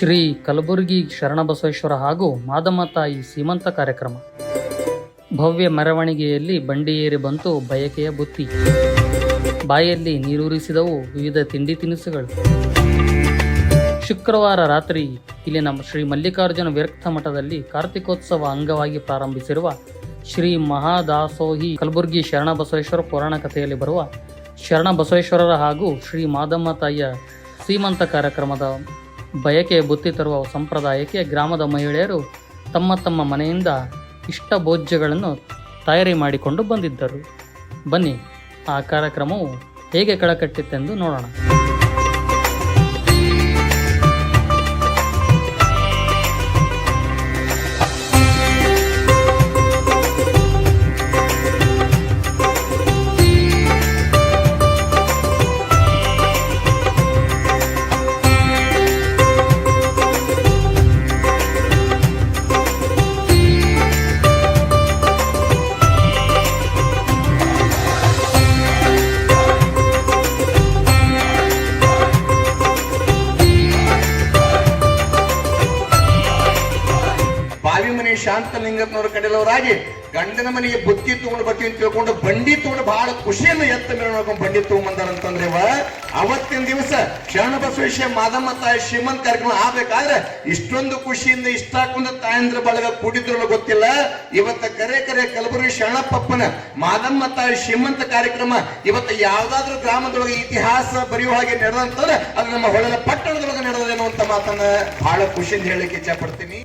ಶ್ರೀ ಕಲಬುರಗಿ ಶರಣಬಸವೇಶ್ವರ ಹಾಗೂ ಮಾದಮ್ಮ ತಾಯಿ ಸೀಮಂತ ಕಾರ್ಯಕ್ರಮ. ಭವ್ಯ ಮೆರವಣಿಗೆಯಲ್ಲಿ ಬಂಡಿಯೇರಿ ಬಂತು ಬಯಕೆಯ ಬುತ್ತಿ. ಬಾಯಲ್ಲಿ ನೀರೂರಿಸಿದವು ವಿವಿಧ ತಿಂಡಿ ತಿನಿಸುಗಳು. ಶುಕ್ರವಾರ ರಾತ್ರಿ ಇಲ್ಲಿನ ಶ್ರೀ ಮಲ್ಲಿಕಾರ್ಜುನ ವಿರಕ್ತ ಮಠದಲ್ಲಿ ಕಾರ್ತಿಕೋತ್ಸವ ಅಂಗವಾಗಿ ಪ್ರಾರಂಭಿಸಿರುವ ಶ್ರೀ ಮಹಾದಾಸೋಹಿ ಕಲಬುರಗಿ ಶರಣಬಸವೇಶ್ವರ ಪುರಾಣ ಕಥೆಯಲ್ಲಿ ಬರುವ ಶರಣ ಬಸವೇಶ್ವರರ ಹಾಗೂ ಶ್ರೀ ಮಾದಮ್ಮ ತಾಯಿಯ ಸೀಮಂತ ಕಾರ್ಯಕ್ರಮದ ಬಯಕೆಯ ಬುತ್ತಿ ತರುವ ಸಂಪ್ರದಾಯಕ್ಕೆ ಗ್ರಾಮದ ಮಹಿಳೆಯರು ತಮ್ಮ ತಮ್ಮ ಮನೆಯಿಂದ ಇಷ್ಟ ಭೋಜ್ಯಗಳನ್ನು ತಯಾರಿ ಮಾಡಿಕೊಂಡು ಬಂದಿದ್ದರು. ಬನ್ನಿ, ಆ ಕಾರ್ಯಕ್ರಮವು ಹೇಗೆ ಕಳಕಟ್ಟಿತ್ತೆಂದು ನೋಡೋಣ. ಮನೆ ಶಾಂತಲಿಂಗಪ್ಪನವರ ಕಡೆಯಲ್ಲವರಾಗಿ ಗಂಡನ ಮನೆಗೆ ಬುತ್ತಿ ತಗೊಂಡು ಬರ್ತೀವಿ ಅಂತ ತಿಳ್ಕೊಂಡು ಬಂಡಿ ತಗೊಂಡು ಬಹಳ ಖುಷಿಯನ್ನು ಎತ್ತ ಮೇಲೆ ನೋಡ್ಕೊಂಡು ಬಂಡಿ ತಗೊಂಡ್ಬಂದಾರಂತಂದ್ರೆ ಅವತ್ತಿನ ದಿವಸ ಶರಣ ಬಸವೇಶ್ವರ ಮಾದಮ್ಮ ತಾಯಿ ಶ್ರೀಮಂತ ಕಾರ್ಯಕ್ರಮ ಆಗ್ಬೇಕಾದ್ರೆ ಇಷ್ಟೊಂದು ಖುಷಿಯಿಂದ ಇಷ್ಟ ಹಾಕೊಂಡ ತಾಯಂದ್ರ ಬಳಗ ಕೂಡಿದ್ರು ಗೊತ್ತಿಲ್ಲ. ಇವತ್ತ ಕರೆ ಕರೆ ಕಲಬುರಗಿ ಶರಣಪ್ಪನ ಮಾದಮ್ಮ ತಾಯಿ ಶ್ರೀಮಂತ ಕಾರ್ಯಕ್ರಮ ಇವತ್ತ ಯಾವ್ದಾದ್ರು ಗ್ರಾಮದೊಳಗೆ ಇತಿಹಾಸ ಬರೆಯುವ ಹಾಗೆ ನಡೆದಂತಂದ್ರೆ ಅದು ನಮ್ಮ ಹೊಳೆದ ಪಟ್ಟಣದೊಳಗೆ ನಡೆದೇನೋ ಅಂತ ಮಾತನ್ನ ಬಹಳ ಖುಷಿಯಿಂದ ಹೇಳಕ್ಕೆ ಇಚ್ಛೆ ಪಡ್ತೀನಿ